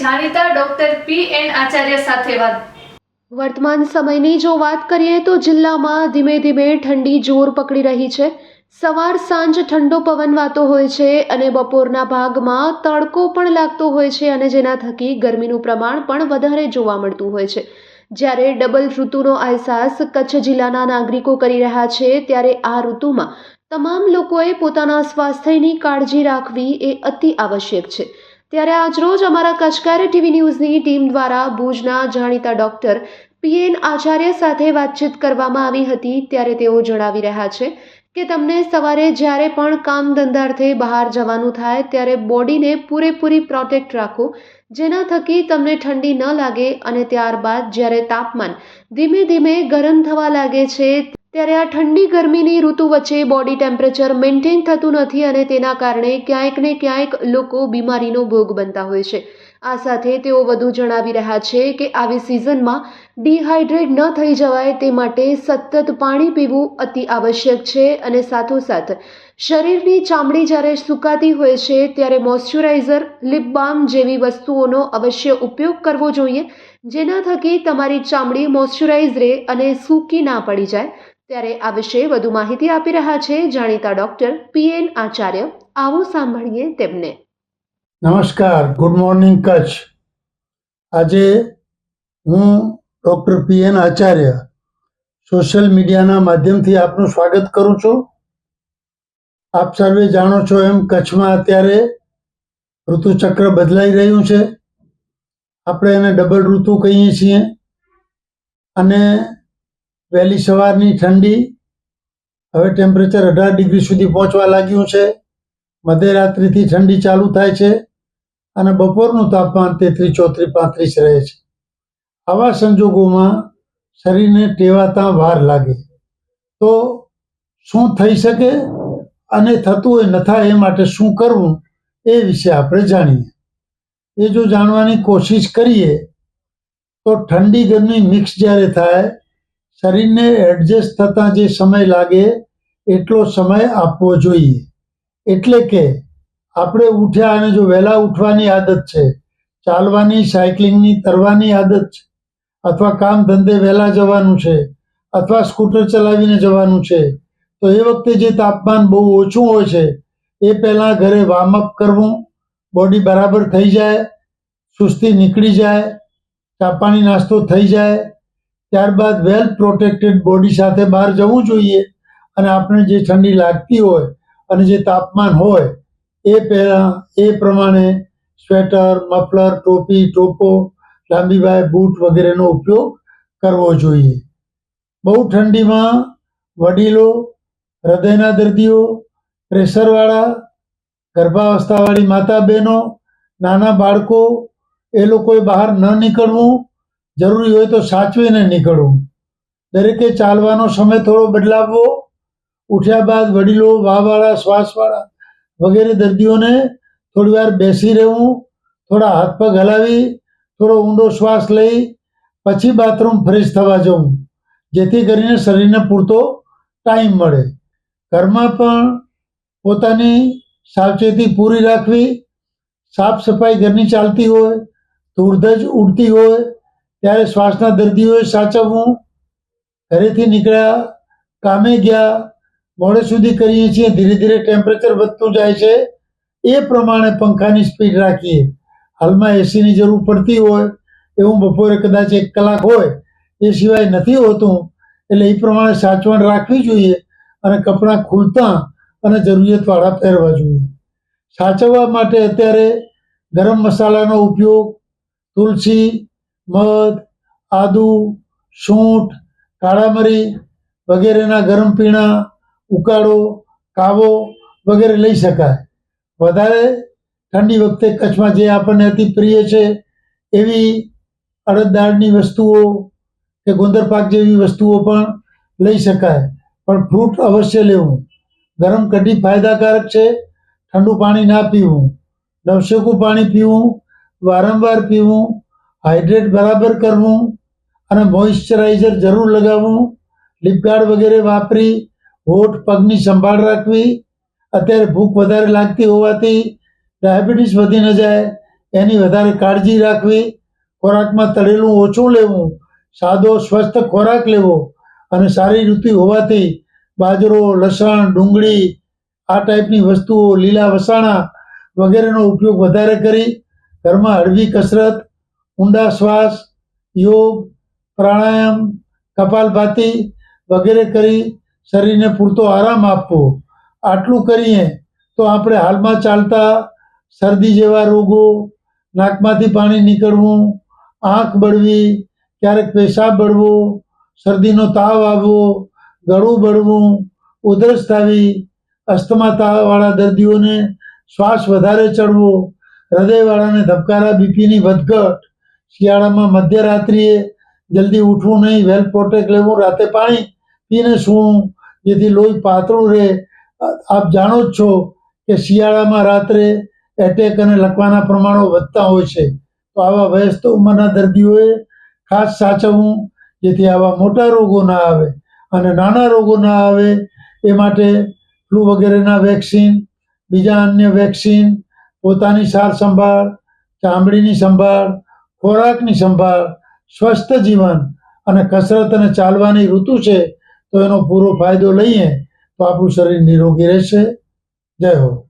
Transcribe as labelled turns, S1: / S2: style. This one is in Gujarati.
S1: જાણીતા ડોક્ટર પી એન આચાર્ય સાથે વાત.
S2: વર્તમાન સમયની જો વાત કરીએ તો જિલ્લામાં ધીમે ધીમે ઠંડી જોર પકડી રહી છે. સવાર સાંજ ઠંડો પવન વાતો હોય છે અને બપોરના ભાગમાં તડકો પણ લાગતો હોય છે અને જેના થકી ગરમીનું પ્રમાણ પણ વધારે જોવા મળતું હોય છે. જ્યારે ડબલ ઋતુનો અહેસાસ કચ્છ જિલ્લાના નાગરિકો કરી રહ્યા છે ત્યારે આ ઋતુમાં તમામ લોકોએ પોતાના સ્વાસ્થ્યની કાળજી રાખવી એ અતિ આવશ્યક છે. ત્યારે આજરોજ અમારા કચકારી ટીવી ન્યૂઝની ટીમ દ્વારા ભુજના જાણીતા ડોક્ટર પીએન આચાર્ય સાથે વાતચીત કરવામાં આવી હતી. ત્યારે તેઓ જણાવી રહ્યા છે કે તમને સવારે જ્યારે પણ કામ ધંધાર્થે બહાર જવાનું થાય ત્યારે બોડીને પૂરેપૂરી પ્રોટેક્ટ રાખો. જેના થકી તમને ઠંડી ન લાગે અને ત્યારબાદ જ્યારે તાપમાન ધીમે ધીમે ગરમ થવા લાગે છે ત્યારે આ ઠંડી ગરમીની ઋતુ વચ્ચે બોડી ટેમ્પરેચર મેન્ટેન થતું નથી અને તેના કારણે ક્યાંક ને ક્યાંક લોકો બીમારીનો ભોગ બનતા હોય છે. આ સાથે તેઓ વધુ જણાવી રહ્યા છે કે આવી સિઝનમાં ડિહાઇડ્રેટ ન થઈ જવાય તે માટે સતત પાણી પીવું અતિ આવશ્યક છે અને સાથોસાથ શરીરની ચામડી જ્યારે સુકાતી હોય છે ત્યારે મોઇશ્ચરાઇઝર લિપ બામ જેવી વસ્તુઓનો અવશ્ય ઉપયોગ કરવો જોઈએ, જેના થકી તમારી ચામડી મોઇશ્ચરાઇઝ રહે અને સૂકી ના પડી જાય. ત્યારે આ વિશે વધુ માહિતી આપી રહ્યા છે જાણીતા ડોક્ટર પીએન આચાર્ય. આવો સાંભળીએ તેમને.
S3: નમસ્કાર. Good morning, Kutch. આજે હું doctor P N Acharya social મીડિયાના માધ્યમથી આપનું સ્વાગત કરું છું. આપ સર્વે જાણો છો એમ કચ્છમાં અત્યારે ઋતુચક્ર બદલાઈ રહ્યું છે. આપણે એને ડબલ ઋતુ કહીએ છીએ. અને વહેલી સવારની ઠંડી, હવે ટેમ્પરેચર અઢાર ડિગ્રી સુધી પહોંચવા લાગ્યું છે. મધ્યરાત્રિથી ઠંડી ચાલુ થાય છે અને બપોરનું તાપમાન તેત્રીસ, ચોત્રીસ, પાંત્રીસ રહે છે. આવા સંજોગોમાં શરીરને ટેવાતા વાર લાગે. તો શું થઈ શકે અને થતું હોય ન થાય એ માટે શું કરવું એ વિશે આપણે જાણીએ. એ જો જાણવાની કોશિશ કરીએ, તો ઠંડી ગરમી મિક્સ જ્યારે થાય શરીરને એડજસ્ટ થતાં જે સમય લાગે, એટલો સમય આપવો જોઈએ. એટલે કે, આપણે ઉઠ્યા અને જો વહેલા ઉઠવાની આદત છે, ચાલવાની, સાયકલિંગની તરવાની આદત છે, અથવા કામ ધંધે વહેલા જવાનું છે, અથવા સ્કૂટર ચલાવીને જવાનું છે, તો એ વખતે જે તાપમાન બહુ ઓછું હોય છે, એ પહેલાં ઘરે વાર્મઅપ કરવું બોડી બરાબર થઈ જાય, સુસ્તી નીકળી જાય ચા પાણી નાસ્તો થઈ જાય ત્યારબાદ વેલ પ્રોટેક્ટેડ બોડી સાથે બહાર જવું જોઈએ અને આપણે જે ઠંડી લાગતી હોય અને જે તાપમાન હોય એ પહેલાં, એ પ્રમાણે સ્વેટર મફલર ટોપી, ટોપો લાંબી બાય બૂટ વગેરેનો ઉપયોગ કરવો જોઈએ. બહુ ઠંડીમાં વડીલો, હૃદયના દર્દીઓ પ્રેશરવાળા ગર્ભાવસ્થાવાળી માતા બહેનો, નાના બાળકો, એ લોકોએ બહાર ન નીકળવું જરૂરી હોય તો સાચવીને નીકળવું દરેકે ચાલવાનો સમય થોડો બદલાવવો, ઉઠ્યા બાદ વડીલો વાહવાળા શ્વાસવાળા વગેરે દર્દીઓને થોડી વાર બેસી રહેવું, થોડા હાથ પગ હલાવી, થોડો ઊંડો શ્વાસ લઈ, પછી બાથરૂમ ફ્રેશ થવા જવું, જેથી કરીને શરીરને પૂરતો ટાઈમ મળે. ઘરમાં પણ પોતાની સાવચેતી પૂરી રાખવી, સાફ સફાઈ ઘરની ચાલતી હોય, ધૂળધજ ઉડતી હોય ત્યારે શ્વાસના દર્દીઓએ સાચવવું, ઘરેથી નીકળ્યા, કામે ગયા, મોડે સુધી કરીએ છીએ, ધીરે ધીરે ટેમ્પરેચર વધતું જાય છે. એ પ્રમાણે પંખાની સ્પીડ રાખીએ. હાલમાં એસીની જરૂર પડતી હોય, એવું બપોરે કદાચ એક કલાક હોય, એ સિવાય નથી હોતું. એટલે એ પ્રમાણે સાચવણ રાખવી જોઈએ અને કપડાં ખુલતા અને જરૂરિયાતવાળા પહેરવા જોઈએ. સાચવવા માટે અત્યારે ગરમ મસાલાનો ઉપયોગ, તુલસી મધ, આદુ, સૂંઠ કાળા મરી વગેરેના ગરમ પીણા, ઉકાળો, કાવો વગેરે લઈ શકાય. વધારે ઠંડી વખતે કચ્છમાં જે આપણને અતિ પ્રિય છે એવી અડદ દાળની વસ્તુઓ કે ગોંદર પાક જેવી વસ્તુઓ પણ લઈ શકાય. પણ ફ્રૂટ અવશ્ય લેવું. ગરમ કઢી ફાયદાકારક છે. ઠંડુ પાણી ના પીવું. નવશેકું પાણી પીવું, વારંવાર પીવું હાઇડ્રેટ બરાબર કરવું અને મોઇશ્ચરાઇઝર જરૂર લગાવવું લિપગાર્ડ વગેરે વાપરી, હોઠ, પગની સંભાળ રાખવી, અત્યારે ભૂખ વધારે લાગતી હોવાથી ડાયાબિટીસ વધી ન જાય, એની વધારે કાળજી રાખવી, ખોરાકમાં તળેલું ઓછું લેવું, સાદો, સ્વસ્થ ખોરાક લેવો અને સારી ઋતુ હોવાથી બાજરો, લસણ, ડુંગળી, આ ટાઈપની વસ્તુઓ, લીલા વસાણા વગેરેનો ઉપયોગ વધારે કરી, ઘરમાં હળવી કસરત ઊંડા શ્વાસ, યોગ, પ્રાણાયામ કપાલભાતી વગેરે કરી શરીરને પૂરતો આરામ આપવો. આટલું કરીએ તો આપણે હાલમાં ચાલતા શરદી જેવા રોગો, નાકમાંથી પાણી નીકળવું, આંખ બળવી, ક્યારેક પેશાબ બળવો, શરદીનો તાવ આવવો, ગળું બળવું, ઉધરસ થવી અસ્થમા તાવવાળા દર્દીઓને શ્વાસ વધારે ચડવો, હૃદયવાળાને ધબકારા, બીપીની વધઘટ શિયાળામાં મધ્યરાત્રિએ જલ્દી ઉઠવું નહીં, વેલ પ્રોટેક લેવું, રાતે પાણી પીને સૂવું, જેથી લોહી પાતળું રહે. આપ જાણો જ છો કે શિયાળામાં રાત્રે એટેક અને લકવાના પ્રમાણો વધતા હોય છે. તો આવા વયસ્ત ઉંમરના દર્દીઓએ ખાસ સાચવવું, જેથી આવા મોટા રોગો ના આવે અને નાના રોગો ના આવે એ માટે ફ્લૂ વગેરેના વેક્સિન બીજા અન્ય વેક્સિન પોતાની સાર સંભાળ, ચામડીની સંભાળ ખોરાકની સંભાળ, સ્વસ્થ જીવન અને કસરત અને ચાલવાની ઋતુ છે, તો એનો પૂરો ફાયદો લઈએ તો આપણું શરીર નિરોગી રહેશે. જય હો.